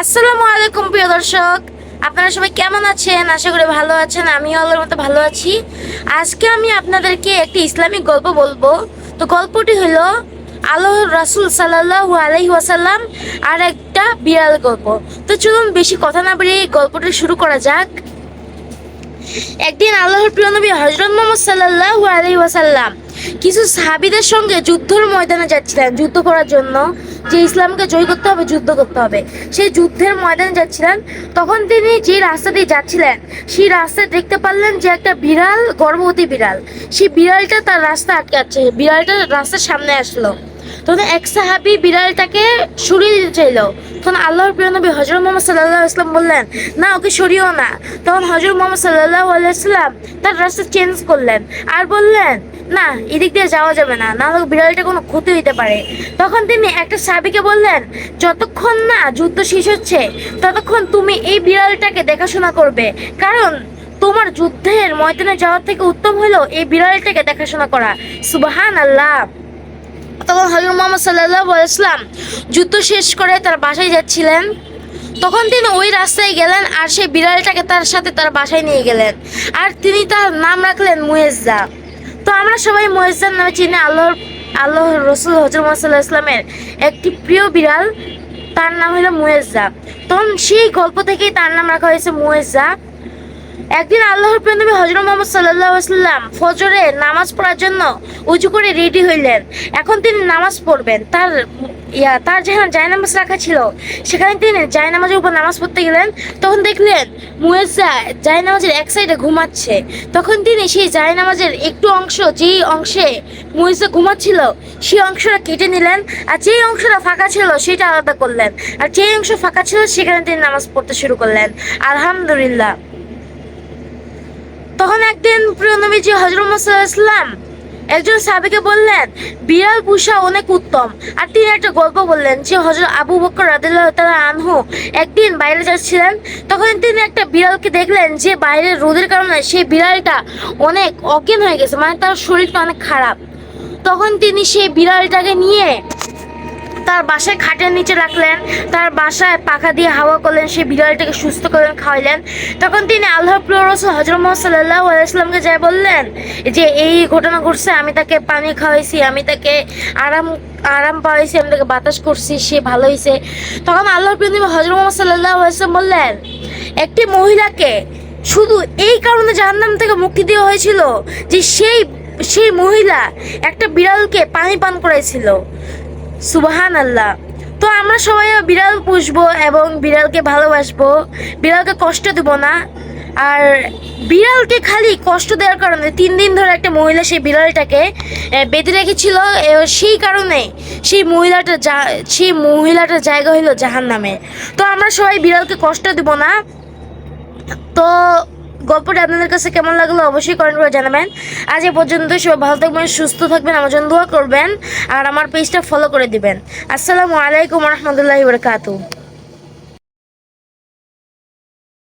আসসালামু আলাইকুম, প্রিয় দর্শক। আপনারা সবাই কেমন আছেন? আশা করি ভালো আছেন। আমিও আল্লাহর মতো ভালো আছি। আজকে আমি আপনাদেরকে একটি ইসলামিক গল্প বলব। তো গল্পটি হলো আল্লাহ রাসুল সাল্লাহ আলহি ওয়াসাল্লাম আর একটা বিড়াল গল্প। তো চলুন বেশি কথা না বেরিয়ে গল্পটি শুরু করা যাক। একদিন আল্লাহর প্রিয় নবী হজরত মোহাম্মদ সাল্লাহ আলহি ওয়াসাল্লাম কিছু সাহাবিদের সঙ্গে যুদ্ধর ময়দানে যাচ্ছিলেন, যুদ্ধ করার জন্য। যে ইসলামকে জয় করতে হবে, যুদ্ধ করতে হবে। সেই যুদ্ধের ময়দানে যাচ্ছিলেন, তখন তিনি যে রাস্তা দিয়ে যাচ্ছিলেন, সেই রাস্তায় দেখতে পারলেন যে একটা বিড়াল, গর্ভবতী বিড়াল। সেই বিড়ালটা তার রাস্তা আটকাচ্ছে বিড়ালটা রাস্তার সামনে আসলো। তখন এক সাহাবি বিড়ালটাকে সরিয়ে দিতে চাইলো। তখন আল্লাহর প্রিয় নবী হজরত মোহাম্মদ সাল্লাহ ইসলাম বললেন, না, ওকে সরিয়েও না। তখন হজরত মোহাম্মদ সাল্লাহ আলাইসাল্লাম তার রাস্তা চেঞ্জ করলেন আর বললেন, না, এদিক দিয়ে যাওয়া যাবে না না হলে বিড়ালটা কোনো ক্ষতি হতে পারে। তখন তিনি একটা সাবিকে বললেন, যতক্ষণ না যুদ্ধ শেষ হচ্ছে, ততক্ষণ তুমি এই বিড়ালটাকে দেখাশোনা করবে। কারণ তোমার যুদ্ধের ময়দানে যাওয়ার থেকে উত্তম হলো এই বিড়ালটাকে দেখাশোনা করা। সুবাহান আল্লাহ তখন হজরত মোহাম্মদ সাল্লাহ ইসলাম যুদ্ধ শেষ করে তার বাসায় যাচ্ছিলেন। তখন তিনি ওই রাস্তায় গেলেন আর সেই বিড়ালটাকে তার সাথে তার বাসায় নিয়ে গেলেন। আর তিনি তার নাম রাখলেন মুয়েজ্জা। তো আমরা সবাই মুয়েজ্জার নামে চিনি। আল্লাহর আল্লাহ রসুল হজরত মোহাম্মদ ইসলামের একটি প্রিয় বিড়াল, তার নাম হলো মুয়েজ্জা। তখন সেই গল্প থেকেই তার নাম রাখা হয়েছে মুয়েজ্জা। একদিন আল্লাহর প্রেমী হজরত মোহাম্মদ সাল্লাহ সাল্লাম ফজরে নামাজ পড়ার জন্য উঁচু করে রেডি হইলেন। এখন তিনি নামাজ পড়বেন। তার, ইয়া, তার যেখানে জায়নামাজ রাখা ছিল, সেখানে তিনি জায়নামাজের উপর নামাজ পড়তে গেলেন। তখন দেখলেন মুয়েজ্জা জায়নামাজের এক সাইডে ঘুমাচ্ছে। তখন তিনি সেই জায়নামাজের একটু অংশ, যেই অংশে মুয়েজ্জা ঘুমাচ্ছিল, সেই অংশটা কেটে নিলেন আর যেই অংশটা ফাঁকা ছিল, সেটা আলাদা করলেন। আর যেই অংশ ফাঁকা ছিল, সেখানে তিনি নামাজ পড়তে শুরু করলেন। আলহামদুলিল্লাহ। তখন একদিন প্রিয় নবীজি হজরত ইসলাম একজন সাহাবিকে বললেন, বিড়াল পুষা অনেক উত্তম। আর তিনি একটা গল্প বললেন যে হজরত আবু বকর রাদিল্লাহ আনহু একদিন বাইরে যাচ্ছিলেন। তখন তিনি একটা বিড়ালকে দেখলেন যে বাইরের রোদের কারণে সেই বিড়ালটা অনেক অজ্ঞান হয়ে গেছে মানে তার শরীরটা অনেক খারাপ। তখন তিনি সেই বিড়ালটাকে নিয়ে তার বাসায় খাটের নিচে রাখলেন, তার বাসায় পাখা দিয়ে হাওয়া করলেন, সেই বিড়ালটাকে সুস্থ করলেন খাওয়াইলেন। তখন তিনি আল্লাহ রসুল হজরত মোহাম্মদ সাল্লাহ আলাইসলামকে যাই বললেন যে, এই ঘটনা ঘটছে, আমি তাকে পানি খাওয়াইছি, আমি তাকে আরাম আরাম পাওয়াইছি, আমি তাকে বাতাস করছি, সে ভালো হয়েছে তখন আল্লাহ প্রিয় হজরত মোহাম্মদ সাল্লাহ আলাইসলাম বললেন, একটি মহিলাকে শুধু এই কারণে জাহান্নাম থেকে মুক্তি দেওয়া হয়েছিল যে, সেই সেই মহিলা একটা বিড়ালকে পানি পান করাইছিল। সুবাহান আল্লাহ তো আমরা সবাই বিড়াল পুষবো এবং বিড়ালকে ভালোবাসবো। বিড়ালকে কষ্ট দেব না। আর বিড়ালকে খালি কষ্ট দেওয়ার কারণে তিন দিন ধরে একটা মহিলা সেই বিড়ালটাকে বেঁধে রেখেছিল। সেই কারণে সেই মহিলাটা যা সেই মহিলাটার জায়গা হলো জাহান নামে তো আমরা সবাই বিড়ালকে কষ্ট দেব না। তো গল্পটা আপনাদের কাছে কেমন লাগল অবশ্যই কমেন্ট করে জানাবেন। আজ এ পর্যন্ত সবাই ভালো থাকবেন, সুস্থ থাকবেন, আমার জন্য দোয়া করবেন, আর আমার পেজটা ফলো করে দিবেন। আসসালামু আলাইকুম রহমতুল্লাহ বরকাতু